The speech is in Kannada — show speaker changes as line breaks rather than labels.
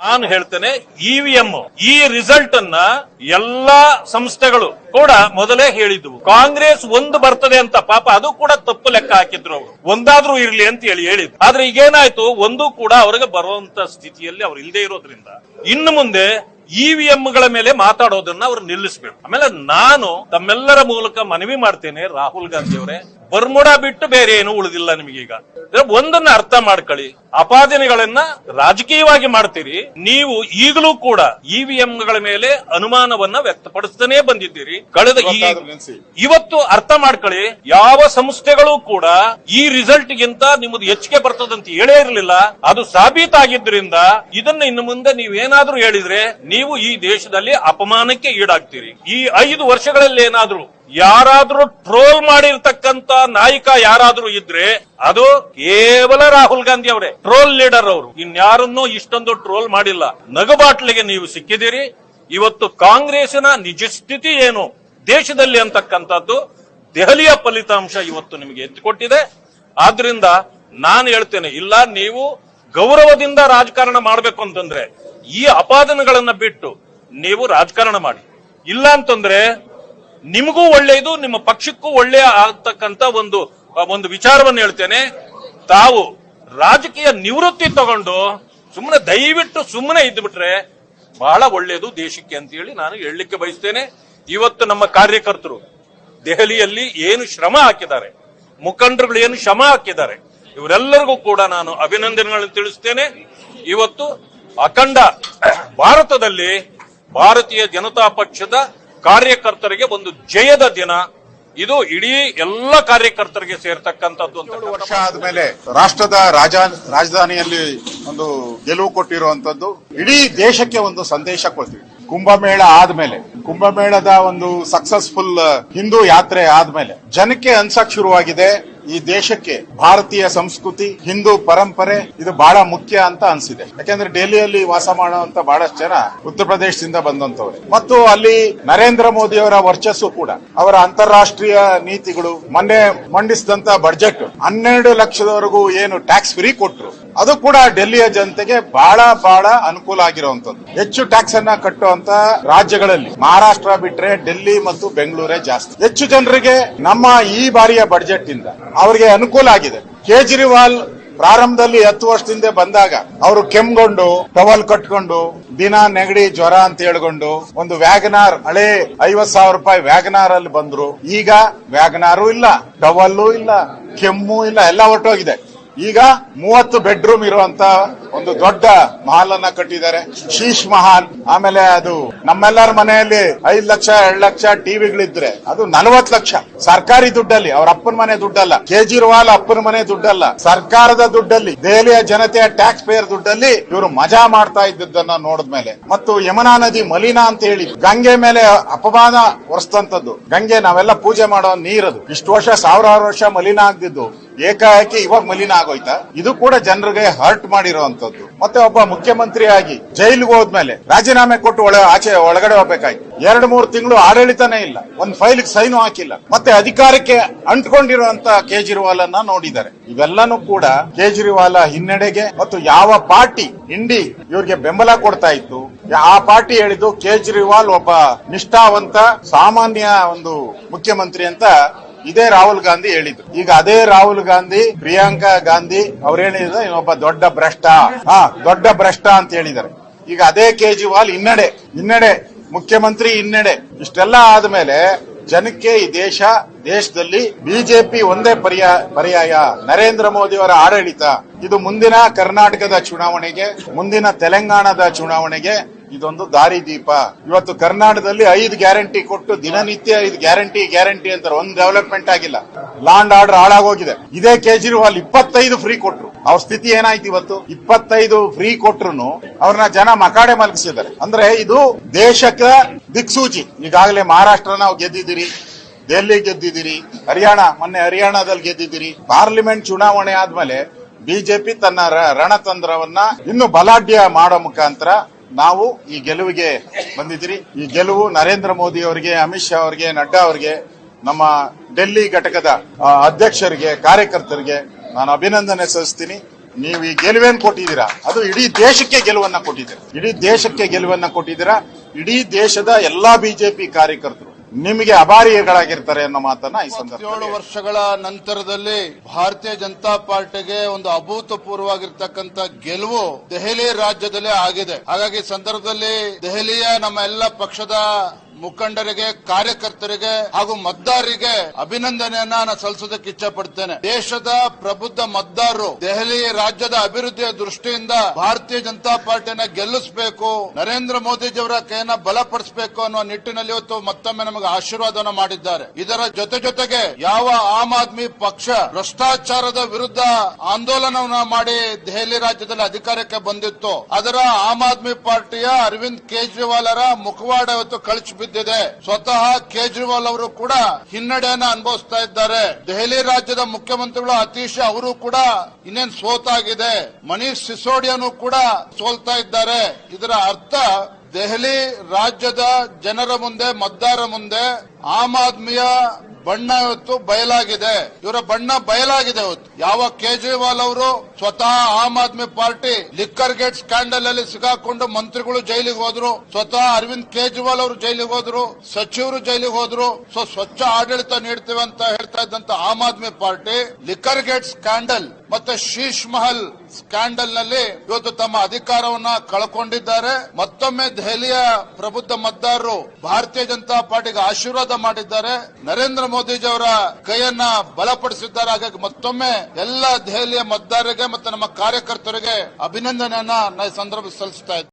ನಾನು ಹೇಳ್ತೇನೆ ಇವಿಎಂ ಈ ರಿಸಲ್ಟ್ ಅನ್ನ ಎಲ್ಲಾ ಸಂಸ್ಥೆಗಳು ಕೂಡ ಮೊದಲೇ ಹೇಳಿದ್ವು, ಕಾಂಗ್ರೆಸ್ ಒಂದು ಬರ್ತದೆ ಅಂತ. ಪಾಪ ಅದು ಕೂಡ ತಪ್ಪು ಲೆಕ್ಕ ಹಾಕಿದ್ರು ಅವರು. ಒಂದಾದ್ರೂ ಇರ್ಲಿ ಅಂತ ಹೇಳಿ ಹೇಳಿದ್ರು ಆದ್ರೆ ಈಗೇನಾಯ್ತು, ಒಂದು ಕೂಡ ಅವ್ರಿಗೆ ಬರುವಂತ ಸ್ಥಿತಿಯಲ್ಲಿ ಅವ್ರು ಇಲ್ಲದೆ ಇರೋದ್ರಿಂದ ಇನ್ನು ಮುಂದೆ ಇವಿಎಂ ಗಳ ಮೇಲೆ ಮಾತಾಡೋದನ್ನ ಅವ್ರು ನಿಲ್ಲಿಸಬೇಕು. ಆಮೇಲೆ ನಾನು ತಮ್ಮೆಲ್ಲರ ಮೂಲಕ ಮನವಿ ಮಾಡ್ತೇನೆ ರಾಹುಲ್ ಗಾಂಧಿ ಅವರೇ. ಬರ್ಮುಡ ಬಿಟ್ಟು ಬೇರೆ ಏನು ಉಳಿದಿಲ್ಲ ನಿಮಗೀಗ. ಒಂದನ್ನ ಅರ್ಥ ಮಾಡ್ಕೊಳ್ಳಿ. ಅಪಾದನೆಗಳನ್ನ ರಾಜಕೀಯವಾಗಿ ಮಾಡ್ತೀರಿ. ನೀವು ಈಗಲೂ ಕೂಡ ಇವಿಎಂ ಗಳ ಮೇಲೆ ಅನುಮಾನವನ್ನ ವ್ಯಕ್ತಪಡಿಸ್ತಾನೆ ಬಂದಿದ್ದೀರಿ. ಕಳೆದ ಈ ಇವತ್ತು ಅರ್ಥ ಮಾಡ್ಕೊಳ್ಳಿ ಯಾವ ಸಂಸ್ಥೆಗಳು ಕೂಡ ಈ ರಿಸಲ್ಟ್ ಗಿಂತ ನಿಮ್ಮದು ಹೆಚ್ಚಿಗೆ ಬರ್ತದಂತ ಹೇಳೇ ಇರಲಿಲ್ಲ. ಅದು ಸಾಬೀತಾಗಿದ್ದರಿಂದ ಇದನ್ನ ಇನ್ನು ಮುಂದೆ ನೀವೇನಾದ್ರೂ ಹೇಳಿದ್ರೆ ನೀವು ಈ ದೇಶದಲ್ಲಿ ಅಪಮಾನಕ್ಕೆ ಈಡಾಗ್ತೀರಿ. ಈ ಐದು ವರ್ಷಗಳಲ್ಲಿ ಏನಾದ್ರೂ ಯಾರಾದ್ರೂ ಟ್ರೋಲ್ ಮಾಡಿರ್ತಕ್ಕಂತ ನಾಯಕ ಯಾರಾದ್ರೂ ಇದ್ರೆ ಅದು ಕೇವಲ ರಾಹುಲ್ ಗಾಂಧಿ ಅವರೇ. ಟ್ರೋಲ್ ಲೀಡರ್ ಅವರು. ಇನ್ಯಾರನ್ನೂ ಇಷ್ಟೊಂದು ಟ್ರೋಲ್ ಮಾಡಿಲ್ಲ. ನಗಬಾಟ್ಲಿಗೆ ನೀವು ಸಿಕ್ಕಿದಿರಿ ಇವತ್ತು ಕಾಂಗ್ರೆಸ್ನ ನಿಜ ಸ್ಥಿತಿ ಏನು? ದೇಶದಲ್ಲಿ ಅಂತಕ್ಕಂಥದ್ದು ದೆಹಲಿಯ ಫಲಿತಾಂಶ ಇವತ್ತು ನಿಮಗೆ ಎತ್ತಿಕೊಟ್ಟಿದೆ. ಆದ್ರಿಂದ ನಾನು ಹೇಳ್ತೇನೆ, ಇಲ್ಲ, ನೀವು ಗೌರವದಿಂದ ರಾಜಕಾರಣ ಮಾಡಬೇಕು ಅಂತಂದ್ರೆ ಈ ಅಪಾದನೆಗಳನ್ನ ಬಿಟ್ಟು ನೀವು ರಾಜಕಾರಣ ಮಾಡಿ. ಇಲ್ಲ ಅಂತಂದ್ರೆ ನಿಮಗೂ ಒಳ್ಳೆಯದು ನಿಮ್ಮ ಪಕ್ಷಕ್ಕೂ ಒಳ್ಳೆಯ ಆಗ್ತಕ್ಕಂತ ಒಂದು ಒಂದು ವಿಚಾರವನ್ನು ಹೇಳ್ತೇನೆ. ತಾವು ರಾಜಕೀಯ ನಿವೃತ್ತಿ ತಗೊಂಡು ಸುಮ್ಮನೆ ದಯವಿಟ್ಟು ಸುಮ್ಮನೆ ಇದ್ಬಿಟ್ರೆ ಬಹಳ ಒಳ್ಳೆಯದು ದೇಶಕ್ಕೆ ಅಂತ ಹೇಳಿ ನಾನು ಹೇಳಲಿಕ್ಕೆ ಬಯಸ್ತೇನೆ. ಇವತ್ತು ನಮ್ಮ ಕಾರ್ಯಕರ್ತರು ದೆಹಲಿಯಲ್ಲಿ ಏನು ಶ್ರಮ ಹಾಕಿದ್ದಾರೆ, ಮುಖಂಡರುಗಳು ಏನು ಶ್ರಮ ಹಾಕಿದ್ದಾರೆ, ಇವರೆಲ್ಲರಿಗೂ ಕೂಡ ನಾನು ಅಭಿನಂದನೆಗಳನ್ನು ತಿಳಿಸ್ತೇನೆ. ಇವತ್ತು ಅಖಂಡ ಭಾರತದಲ್ಲಿ ಭಾರತೀಯ ಜನತಾ ಪಕ್ಷದ ಕಾರ್ಯಕರ್ತರಿಗೆ ಒಂದು ಜಯದ ದಿನ ಇದು ಇಡೀ ಎಲ್ಲ ಕಾರ್ಯಕರ್ತರಿಗೆ ಸೇರ್ತಕ್ಕಂಥದ್ದು ಅಂತ
ವರ್ಷ ಆದ್ಮೇಲೆ ರಾಷ್ಟ್ರದ ರಾಜ, ರಾಜಧಾನಿಯಲ್ಲಿ ಒಂದು ಗೆಲುವು ಕೊಟ್ಟಿರುವಂತದ್ದು ಇಡೀ ದೇಶಕ್ಕೆ ಒಂದು ಸಂದೇಶ ಕೊಡ್ತೀವಿ. ಕುಂಭಮೇಳ ಆದ್ಮೇಲೆ, ಕುಂಭಮೇಳದ ಒಂದು ಸಕ್ಸಸ್ಫುಲ್ ಹಿಂದೂ ಯಾತ್ರೆ ಆದ್ಮೇಲೆ, ಜನಕ್ಕೆ ಅನ್ಸಕ್ ಶುರುವಾಗಿದೆ. ಈ ದೇಶಕ್ಕೆ ಭಾರತೀಯ ಸಂಸ್ಕೃತಿ, ಹಿಂದೂ ಪರಂಪರೆ, ಇದು ಬಹಳ ಮುಖ್ಯ ಅಂತ ಅನ್ಸಿದೆ. ಯಾಕೆಂದ್ರೆ ಡೆಲ್ಲಿಯಲ್ಲಿ ವಾಸ ಮಾಡುವಂತ ಬಹಳಷ್ಟು ಜನ ಉತ್ತರ ಪ್ರದೇಶದಿಂದ ಬಂದಂತವ್ರೆ ಮತ್ತು ಅಲ್ಲಿ ನರೇಂದ್ರ ಮೋದಿ ಅವರ ವರ್ಚಸ್ಸು ಕೂಡ, ಅವರ ಅಂತಾರಾಷ್ಟ್ರೀಯ ನೀತಿಗಳು ಮೊನ್ನೆ ಮಂಡಿಸಿದಂತ ಬಡ್ಜೆಟ್ ಹನ್ನೆರಡು ಲಕ್ಷದವರೆಗೂ ಏನು ಟ್ಯಾಕ್ಸ್ ಫ್ರೀ ಕೊಟ್ರು. ಅದು ಕೂಡ ಡೆಲ್ಲಿಯ ಜನತೆಗೆ ಬಹಳ ಬಹಳ ಅನುಕೂಲ ಆಗಿರುವಂತದ್ದು ಹೆಚ್ಚು ಟ್ಯಾಕ್ಸ್ ಅನ್ನ ಕಟ್ಟುವಂತ ರಾಜ್ಯಗಳಲ್ಲಿ ಮಹಾರಾಷ್ಟ್ರ ಬಿಟ್ರೆ ಡೆಲ್ಲಿ ಮತ್ತು ಬೆಂಗಳೂರೇ ಜಾಸ್ತಿ. ಹೆಚ್ಚು ಜನರಿಗೆ ನಮ್ಮ ಈ ಬಾರಿಯ ಬಜೆಟ್ ಇಂದ ಅವರಿಗೆ ಅನುಕೂಲ ಆಗಿದೆ. ಕೇಜ್ರಿವಾಲ್ ಪ್ರಾರಂಭದಲ್ಲಿ ಹತ್ತು ವರ್ಷದಿಂದ ಬಂದಾಗ ಅವರು ಕೆಮ್ಗೊಂಡು, ಟವಲ್ ಕಟ್ಕೊಂಡು, ದಿನ ನೆಗಡಿ ಜ್ವರ ಅಂತ ಹೇಳ್ಕೊಂಡು ಒಂದು ವ್ಯಾಗನಾರ್, ಹಳೆ ಐವತ್ ಸಾವಿರ ರೂಪಾಯಿ ವ್ಯಾಗನಾರ್ ಅಲ್ಲಿ ಬಂದ್ರು. ಈಗ ವ್ಯಾಗನಾರು ಇಲ್ಲ, ಟವಲ್ಲು ಇಲ್ಲ, ಕೆಮ್ಮು ಇಲ್ಲ, ಎಲ್ಲ ಹೊರಟೋಗಿದೆ. ಈಗ ಮೂವತ್ತು ಬೆಡ್ರೂಮ್ ಇರುವಂತ ಒಂದು ದೊಡ್ಡ ಮಹಲ್ ಅನ್ನ ಕಟ್ಟಿದ್ದಾರೆ. ಶೀಶ್ ಮಹಲ್. ಆಮೇಲೆ ಅದು ನಮ್ಮೆಲ್ಲರ ಮನೆಯಲ್ಲಿ ಐದ್ ಲಕ್ಷ, ಎರಡ್ ಲಕ್ಷ ಟಿವಿಗಳಿದ್ರೆ ಅದು ನಲವತ್ ಲಕ್ಷ. ಸರ್ಕಾರಿ ದುಡ್ಡಲ್ಲಿ, ಅವ್ರ ಅಪ್ಪನ ಮನೆ ದುಡ್ಡಲ್ಲ. ಕೇಜ್ರಿವಾಲ್ ಅಪ್ಪನ ಮನೆ ದುಡ್ಡಲ್ಲ. ಸರ್ಕಾರದ ದುಡ್ಡಲ್ಲಿ, ದೆಹಲಿಯ ಜನತೆಯ ಟ್ಯಾಕ್ಸ್ ಪೇಯರ್ ದುಡ್ಡಲ್ಲಿ ಇವರು ಮಜಾ ಮಾಡ್ತಾ ಇದ್ದದನ್ನ ನೋಡಿದ್ಮೇಲೆ ಮತ್ತು ಯಮುನಾ ನದಿ ಮಲಿನ ಅಂತ ಹೇಳಿ, ಗಂಗೆ ಮೇಲೆ ಅಪಮಾನ ಹೊರಸ್ತಂತದ್ದು ಗಂಗೆ, ನಾವೆಲ್ಲ ಪೂಜೆ ಮಾಡೋ ನೀರದು ಇಷ್ಟು ವರ್ಷ, ಸಾವಿರಾರು ವರ್ಷ ಮಲಿನ ಆಗ್ದಿದ್ದು ಏಕಾಏಕಿ ಇವಾಗ ಮಲಿನ ಆಗೋಯ್ತಾ? ಇದು ಕೂಡ ಜನರಿಗೆ ಹರ್ಟ್ ಮಾಡಿರುವಂತದ್ದು ಮತ್ತೆ ಒಬ್ಬ ಮುಖ್ಯಮಂತ್ರಿ ಆಗಿ ಜೈಲಿಗೆ ಹೋದ್ಮೇಲೆ ರಾಜೀನಾಮೆ ಕೊಟ್ಟು ಒಳ ಆಚೆ ಒಳಗಡೆ ಹೋಗ್ಬೇಕಾಯ್ತು. ಎರಡು ಮೂರು ತಿಂಗಳು ಆಡಳಿತನೇ ಇಲ್ಲ. ಒಂದ್ ಫೈಲ್ ಸೈನು ಹಾಕಿಲ್ಲ. ಮತ್ತೆ ಅಧಿಕಾರಕ್ಕೆ ಅಂಟ್ಕೊಂಡಿರುವಂತ ಕೇಜ್ರಿವಾಲ್ ಅನ್ನ ನೋಡಿದ್ದಾರೆ. ಇವೆಲ್ಲಾನು ಕೂಡ ಕೇಜ್ರಿವಾಲ್ ಹಿನ್ನಡೆಗೆ ಮತ್ತು ಯಾವ ಪಾರ್ಟಿ ಇಂಡಿ ಇವ್ರಿಗೆ ಬೆಂಬಲ ಕೊಡ್ತಾ ಇತ್ತು, ಆ ಪಾರ್ಟಿ ಹೇಳಿದ್ದು ಕೇಜ್ರಿವಾಲ್ ಒಬ್ಬ ನಿಷ್ಠಾವಂತ, ಸಾಮಾನ್ಯ ಒಂದು ಮುಖ್ಯಮಂತ್ರಿ ಅಂತ ಇದೇ ರಾಹುಲ್ ಗಾಂಧಿ ಹೇಳಿದ್ರು ಈಗ ಅದೇ ರಾಹುಲ್ ಗಾಂಧಿ, ಪ್ರಿಯಾಂಕಾ ಗಾಂಧಿ ಅವ್ರು ಹೇಳಿದ್ರು ಇನ್ನೊಬ್ಬ ದೊಡ್ಡ ಭ್ರಷ್ಟ. ಹಾ, ದೊಡ್ಡ ಭ್ರಷ್ಟ ಅಂತ ಹೇಳಿದ್ದಾರೆ. ಈಗ ಅದೇ ಕೇಜ್ರಿವಾಲ್ ಹಿನ್ನಡೆ ಹಿನ್ನಡೆ, ಮುಖ್ಯಮಂತ್ರಿ ಹಿನ್ನಡೆ, ಇಷ್ಟೆಲ್ಲ ಆದ್ಮೇಲೆ ಜನಕ್ಕೆ ಈ ದೇಶ, ದೇಶದಲ್ಲಿ ಬಿಜೆಪಿ ಒಂದೇ ಪರ್ಯಾಯ ಪರ್ಯಾಯ. ನರೇಂದ್ರ ಮೋದಿ ಅವರ ಆಡಳಿತ. ಇದು ಮುಂದಿನ ಕರ್ನಾಟಕದ ಚುನಾವಣೆಗೆ, ಮುಂದಿನ ತೆಲಂಗಾಣದ ಚುನಾವಣೆಗೆ ಇದೊಂದು ದಾರಿ ದೀಪ. ಇವತ್ತು ಕರ್ನಾಟಕದಲ್ಲಿ ಐದು ಗ್ಯಾರಂಟಿ ಕೊಟ್ಟು ದಿನನಿತ್ಯ ಐದು ಗ್ಯಾರಂಟಿ ಗ್ಯಾರಂಟಿ ಅಂತಾರೆ. ಒಂದು ಡೆವಲಪ್ಮೆಂಟ್ ಆಗಿಲ್ಲ. ಲ್ಯಾಂಡ್ ಆರ್ಡರ್ ಹಾಳಾಗೋಗಿದೆ. ಇದೇ ಕೇಜ್ರಿವಾಲ್ ಇಪ್ಪತ್ತೈದು ಫ್ರೀ ಕೊಟ್ರು. ಅವ್ರ ಸ್ಥಿತಿ ಏನಾಯ್ತು ಇವತ್ತು? ಇಪ್ಪತ್ತೈದು ಫ್ರೀ ಕೊಟ್ರು ಅವ್ರನ್ನ ಜನ ಮಕಾಡೆ ಮಲಗಿಸಿದ್ದಾರೆ. ಅಂದ್ರೆ ಇದು ದೇಶಕ್ಕೆ ದಿಕ್ಸೂಚಿ. ಈಗಾಗಲೇ ಮಹಾರಾಷ್ಟ್ರ ನಾವು ಗೆದ್ದಿದ್ದೀರಿ, ದೆಹಲಿ ಗೆದ್ದಿದ್ದೀರಿ, ಹರಿಯಾಣ, ಮೊನ್ನೆ ಹರಿಯಾಣದಲ್ಲಿ ಗೆದ್ದಿದ್ದೀರಿ. ಪಾರ್ಲಿಮೆಂಟ್ ಚುನಾವಣೆ ಆದ್ಮೇಲೆ ಬಿಜೆಪಿ ತನ್ನ ರಣತಂತ್ರವನ್ನ ಇನ್ನು ಬಲಾಢ್ಯ ಮಾಡೋ ಮುಖಾಂತರ ನಾವು ಈ ಗೆಲುವಿಗೆ ಬಂದಿದ್ದೀರಿ. ಈ ಗೆಲುವು ನರೇಂದ್ರ ಮೋದಿ ಅವರಿಗೆ, ಅಮಿತ್ ಶಾ ಅವರಿಗೆ, ನಡ್ಡಾ ಅವರಿಗೆ, ನಮ್ಮ ಡೆಲ್ಲಿ ಘಟಕದ ಅಧ್ಯಕ್ಷರಿಗೆ, ಕಾರ್ಯಕರ್ತರಿಗೆ ನಾನು ಅಭಿನಂದನೆ ಸಲ್ಲಿಸ್ತೀನಿ. ನೀವು ಈ ಗೆಲುವೇನು ಕೊಟ್ಟಿದ್ದೀರಾ? ಅದು ಇಡೀ ದೇಶಕ್ಕೆ ಗೆಲುವನ್ನ ಕೊಟ್ಟಿದ್ದೀರಾ? ಇಡೀ ದೇಶಕ್ಕೆ ಗೆಲುವನ್ನ ಕೊಟ್ಟಿದ್ದೀರಾ? ಇಡೀ ದೇಶದ ಎಲ್ಲಾ ಬಿಜೆಪಿ ಕಾರ್ಯಕರ್ತರು. ನಿಮಗೆ ಅಭಾರಿಗಳಾಗಿರ್ತಾರೆ ಅನ್ನೋ ಮಾತನ್ನ ಈ ಸಂದರ್ಭದಲ್ಲಿ
ವರ್ಷಗಳ ನಂತರದಲ್ಲಿ ಭಾರತೀಯ ಜನತಾ ಪಾರ್ಟಿಗೆ ಒಂದು ಅಭೂತಪೂರ್ವವಾಗಿರ್ತಕ್ಕಂಥ ಗೆಲುವು ದೆಹಲಿ ರಾಜ್ಯದಲ್ಲೇ ಆಗಿದೆ. ಹಾಗಾಗಿ ಸಂದರ್ಭದಲ್ಲಿ ದೆಹಲಿಯ ನಮ್ಮ ಎಲ್ಲ ಪಕ್ಷದ ಮುಖಂಡರಿಗೆ, ಕಾರ್ಯಕರ್ತರಿಗೆ ಹಾಗೂ ಮತದಾರರಿಗೆ ಅಭಿನಂದನೆಯನ್ನ ನಾನು ಸಲ್ಲಿಸೋದಕ್ಕೆ ಇಚ್ಛೆ ಪಡ್ತೇನೆ ದೇಶದ ಪ್ರಬುದ್ಧ ಮತದಾರರು ದೆಹಲಿ ರಾಜ್ಯದ ಅಭಿವೃದ್ಧಿಯ ದೃಷ್ಟಿಯಿಂದ ಭಾರತೀಯ ಜನತಾ ಪಾರ್ಟಿಯನ್ನ ಗೆಲ್ಲಿಸಬೇಕು, ನರೇಂದ್ರ ಮೋದಿಜಿಯವರ ಕೈನ ಬಲಪಡಿಸಬೇಕು ಅನ್ನೋ ನಿಟ್ಟಿನಲ್ಲಿ ಇವತ್ತು ಮತ್ತೊಮ್ಮೆ ನಮಗೆ ಆಶೀರ್ವಾದವನ್ನು ಮಾಡಿದ್ದಾರೆ. ಇದರ ಜೊತೆ ಜೊತೆಗೆ ಯಾವ ಆಮ್ ಆದ್ಮಿ ಪಕ್ಷ ಭ್ರಷ್ಟಾಚಾರದ ವಿರುದ್ಧ ಆಂದೋಲನವನ್ನ ಮಾಡಿ ದೆಹಲಿ ರಾಜ್ಯದಲ್ಲಿ ಅಧಿಕಾರಕ್ಕೆ ಬಂದಿತ್ತು, ಅದರ ಆಮ್ ಆದ್ಮಿ ಪಾರ್ಟಿಯ ಅರವಿಂದ್ ಕೇಜ್ರಿವಾಲ್ ಅವರ ಮುಖವಾಡ ಇವತ್ತು ಕಳಚಿ ಬಿದ್ದಿದೆ ಸ್ವತಃ ಕೇಜ್ರಿವಾಲ್ ಅವರು ಕೂಡ ಹಿನ್ನಡೆಯನ್ನ ಅನುಭವಿಸ್ತಾ ಇದ್ದಾರೆ. ದೆಹಲಿ ರಾಜ್ಯದ ಮುಖ್ಯಮಂತ್ರಿಗಳು ಅತೀಶ್ ಅವರು ಕೂಡ ಇನ್ನೇನ್ ಸೋತಾಗಿದೆ. ಮನೀಶ್ ಸಿಸೋಡಿಯಾನು ಕೂಡ ಸೋಲ್ತಾ ಇದ್ದಾರೆ. ಇದರ ಅರ್ಥ ದೆಹಲಿ ರಾಜ್ಯದ ಜನರ ಮುಂದೆ, ಮತದಾರರ ಮುಂದೆ ಆಮ್ ಆದ್ಮಿಯ ಬಣ್ಣ ಇವತ್ತು ಬಯಲಾಗಿದೆ. ಇವರ ಬಣ್ಣ ಬಯಲಾಗಿದೆ ಇವತ್ತು. ಯಾವ ಕೇಜ್ರಿವಾಲ್ ಅವರು ಸ್ವತಃ Aam Aadmi Party liquor gate scandal ಅಲ್ಲಿ ಸಿಗಾಕೊಂಡು ಮಂತ್ರಿಗಳು ಜೈಲಿಗೆ ಹೋದ್ರು. ಸ್ವತಃ ಅರವಿಂದ್ ಕೇಜ್ರಿವಾಲ್ ಅವರು ಜೈಲಿಗೆ ಹೋದ್ರು. ಸಚಿವರು ಜೈಲಿಗೆ ಹೋದ್ರು. ಸೊ, ಸ್ವಚ್ಛ ಆಡಳಿತ ನೀಡ್ತೇವೆ ಅಂತ ಹೇಳ್ತಾ ಇದ್ದಂತ Aam Aadmi Party liquor gate scandal ಮತ್ತೆ ಶೀಶ್ ಮಹಲ್ ಸ್ಕ್ಯಾಂಡಲ್ನಲ್ಲಿ ಇವತ್ತು ತಮ್ಮ ಅಧಿಕಾರವನ್ನ ಕಳ್ಕೊಂಡಿದ್ದಾರೆ. ಮತ್ತೊಮ್ಮೆ ದೆಹಲಿಯ ಪ್ರಬುದ್ಧ ಮತದಾರರು ಭಾರತೀಯ ಜನತಾ ಪಾರ್ಟಿಗೆ ಆಶೀರ್ವಾದ ಮಾಡಿದ್ದಾರೆ. ನರೇಂದ್ರ ಮೋದಿಜಿಯವರ ಕೈಯನ್ನ ಬಲಪಡಿಸಿದ್ದಾರೆ. ಹಾಗಾಗಿ ಮತ್ತೊಮ್ಮೆ ಎಲ್ಲ ದೆಹಲಿಯ ಮತದಾರರಿಗೆ ಮತ್ತು ನಮ್ಮ ಕಾರ್ಯಕರ್ತರಿಗೆ ಅಭಿನಂದನೆಯನ್ನ ಸಂದರ್ಭ ಸಲ್ಲಿಸ್ತಾ